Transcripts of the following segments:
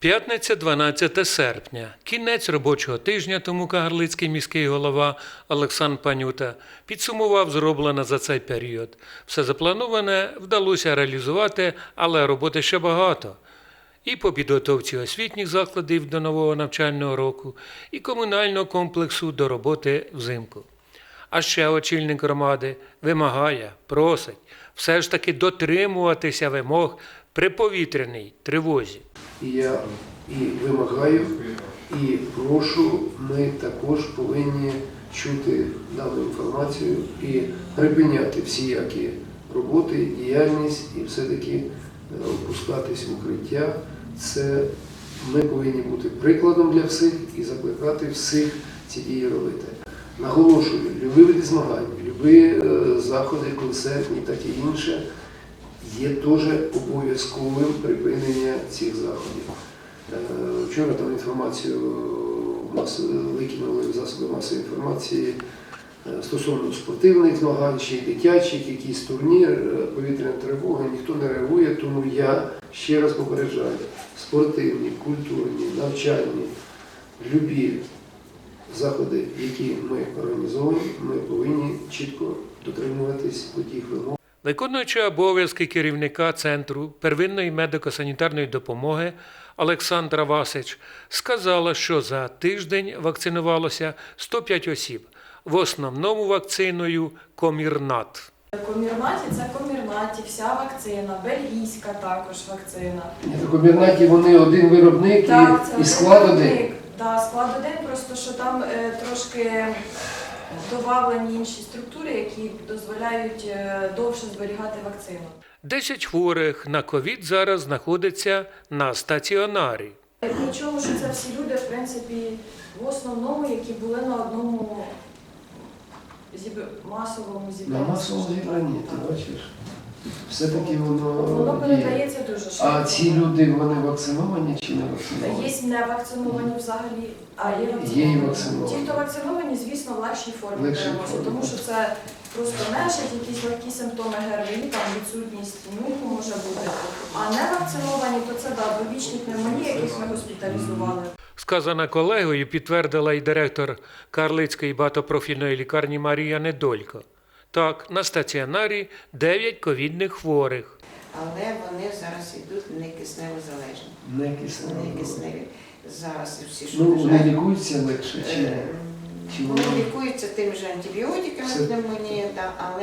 П'ятниця 12 серпня. Кінець робочого тижня тому Кагарлицький міський голова Олександр Панюта підсумував зроблене за цей період. Все заплановане вдалося реалізувати, але роботи ще багато. І по підготовці освітніх закладів до нового навчального року, і комунального комплексу до роботи взимку. А ще очільник громади вимагає, просить все ж таки дотримуватися вимог при повітряній тривозі. Я і вимагаю, і прошу, ми також повинні чути дану інформацію і припиняти всіякі роботи, діяльність і все-таки е, опускатись в укриття. Це ми повинні бути прикладом для всіх і закликати всіх ці дії робити. Наголошую, любі змагань, любі е, заходи, концертні, так і інше, є теж обов'язковим припинення цих заходів. Е, Вчора там інформацію викинули в засоби масової інформації е, стосовно спортивних змагань, чи дитячих, якийсь турнір, е, повітряна тривога, ніхто не реагує, тому я ще раз попереджаю, спортивні, культурні, навчальні, любі заходи, які ми організовуємо, ми повинні чітко дотримуватись тих вимог. Виконуючи обов'язки керівника Центру первинної медико-санітарної допомоги Олександра Васич сказала, що за тиждень вакцинувалося 105 осіб, в основному вакциною Комірнат. Комірнаті це комірнаті, вся вакцина, бельгійська також вакцина. В комбінаті вони один виробник Так, і, і склад один. Да, склад один, просто що там е, трошки додавлені інші структури, які дозволяють е, довше зберігати вакцину. 10 хворих на ковід зараз знаходиться на стаціонарі. Причому, що це всі люди, в принципі, в основному, які були на одному зіб... масовому На масовому зібранні, ти бачиш. Все-таки воно, Воно передається дуже швидко. А ці люди вони вакциновані чи не вакциновані? Є не вакциновані взагалі, а є Є і вакциновані. вакциновані. Ті, хто вакциновані, звісно, в легшій формі Легшій переносять, формі, тому що це просто нежить, якісь легкі симптоми ГРВІ, там відсутність нюху може бути. А не вакциновані, то це да, довічні пневмонії, яких ми госпіталізували. Сказана колегою підтвердила і директор Карлицької багатопрофільної лікарні Марія Недолько. Так, на стаціонарі 9 ковідних хворих. але вони зараз йдуть не киснево залежні. Не Не кисневі. Зараз всі, що Ну, вони лежать, лікуються легше, чи е, чи вони лікуються тими ж антибіотиками Все. пневмонії, да, але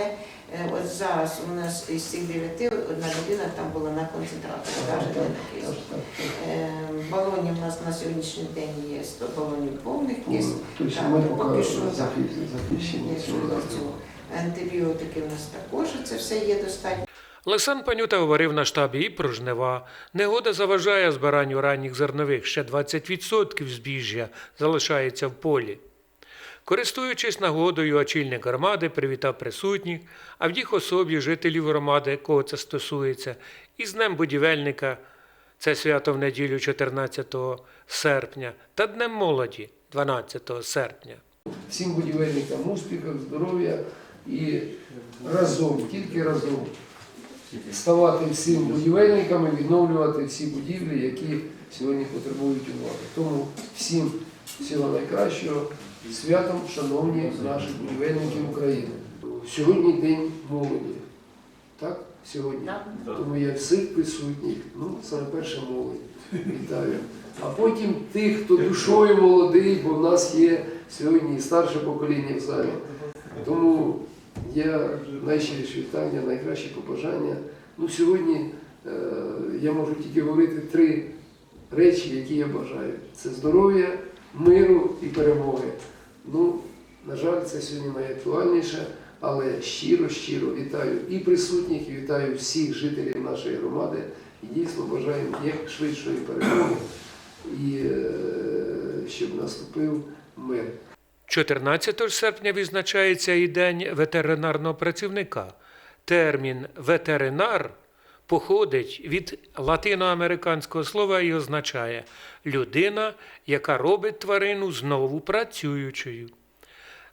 е, от зараз у нас із цих дев'яти одна людина там була на концентраторі, навіть не на Так, кисню. так, так. Е, Балонів у нас на сьогоднішній день є 100 балонів повних кисень. Тобто ми поки поки що, так. захищені захищені Є цього щодо напрямку. цього. Антибіотики у нас також це все є достатньо. Олександр Панюта говорив на штабі і про жнива. Негода заважає збиранню ранніх зернових. Ще 20% збіжжя залишається в полі. Користуючись нагодою, очільник громади привітав присутніх, а в їх особі жителів громади, кого це стосується, і з Днем будівельника, це свято в неділю 14 серпня, та Днем молоді 12 серпня. Всім будівельникам успіхів, здоров'я і разом, тільки разом ставати всім будівельниками, відновлювати всі будівлі, які сьогодні потребують уваги. Тому всім всього найкращого святом, шановні наші будівельники України. Сьогодні день молоді. Так? Сьогодні. Тому я всіх присутніх, ну, саме перше молодь. Вітаю. А потім тих, хто душою молодий, бо в нас є сьогодні і старше покоління в залі. Тому я найщиріші вітання, найкращі побажання. Ну, сьогодні е, я можу тільки говорити три речі, які я бажаю: це здоров'я, миру і перемоги. Ну, на жаль, це сьогодні найактуальніше, але щиро, щиро вітаю і присутніх, і вітаю всіх жителів нашої громади. І дійсно бажаю як швидшої перемоги і е, щоб наступив мир. 14 серпня відзначається і День ветеринарного працівника. Термін ветеринар походить від латиноамериканського слова і означає людина, яка робить тварину знову працюючою.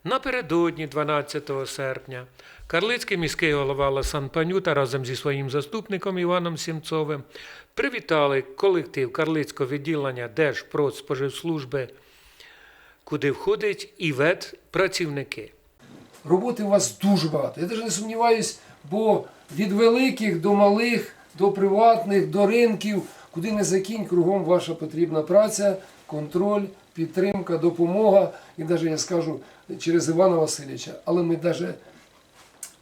Напередодні 12 серпня Карлицький міський голова Ласан Панюта разом зі своїм заступником Іваном Сімцовим Привітали колектив Карлицького відділення Держпродспоживслужби, куди входить і ветпрацівники. Роботи у вас дуже багато. Я навіть не сумніваюсь, бо від великих до малих, до приватних, до ринків, куди не закинь, кругом ваша потрібна праця, контроль, підтримка, допомога. І навіть я скажу через Івана Васильовича. Але ми навіть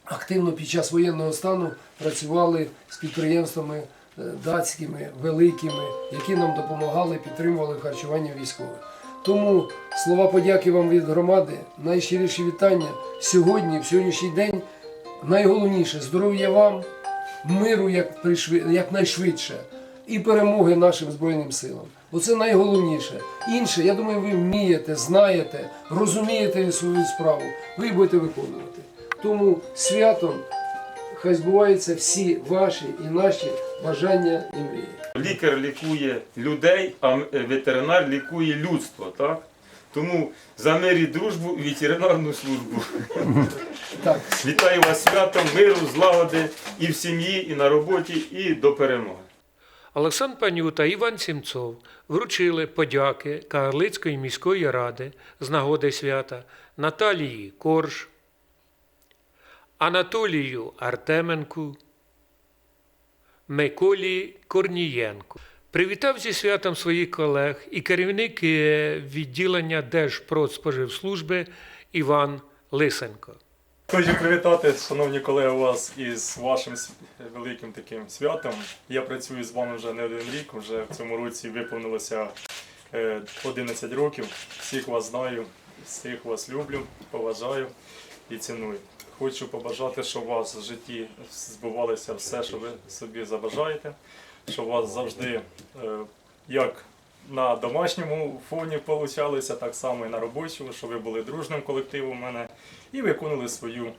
активно під час воєнного стану працювали з підприємствами е, датськими, великими, які нам допомагали, підтримували харчування військових. Тому слова подяки вам від громади, найщиріші вітання сьогодні, в сьогоднішній день. Найголовніше здоров'я вам, миру як, пришвид- якнайшвидше і перемоги нашим Збройним силам. Оце найголовніше. Інше, я думаю, ви вмієте, знаєте, розумієте свою справу, ви будете виконувати. Тому святом хай збуваються всі ваші і наші бажання і мрії. Лікар лікує людей, а е, ветеринар лікує людство. Так? Тому за мир і дружбу і ветеринарну службу. Так, Вітаю вас святом, миру, злагоди і в сім'ї, і на роботі, і до перемоги. Олександр Панюта Іван Сімцов вручили подяки Кагарлицької міської ради з нагоди свята Наталії Корж, Анатолію Артеменку, Миколі Корнієнку. Привітав зі святом своїх колег і керівник е, відділення Держпродспоживслужби Іван Лисенко. Хочу привітати, шановні колеги, вас із вашим великим таким святом. Я працюю з вами вже не один рік, вже в цьому році виповнилося е, 11 років. Всіх вас знаю, всіх вас люблю, поважаю і ціную. Хочу побажати, щоб у вас в житті збувалося все, що ви собі забажаєте, щоб у вас завжди е, як на домашньому фоні получалося, так само і на робочому, щоб ви були дружним колективом у мене і виконали свою,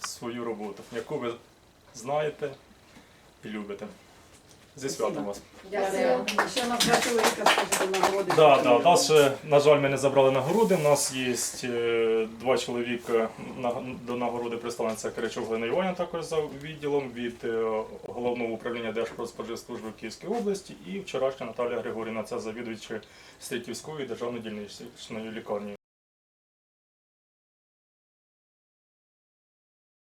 свою роботу, яку ви знаєте і любите. Зі святом вас. Дякую. Ще на два чоловіка скажете нагороди. Да, да, нас ще, на жаль, ми не забрали нагороди. У нас є е, два чоловіка на, до нагороди представлені це Киричок Глина Іваня також за відділом від е, головного управління Держпродспоживслужби в Київській області і вчорашня Наталія Григорівна, це завідуючи Стрітівської державної дільничної лікарні.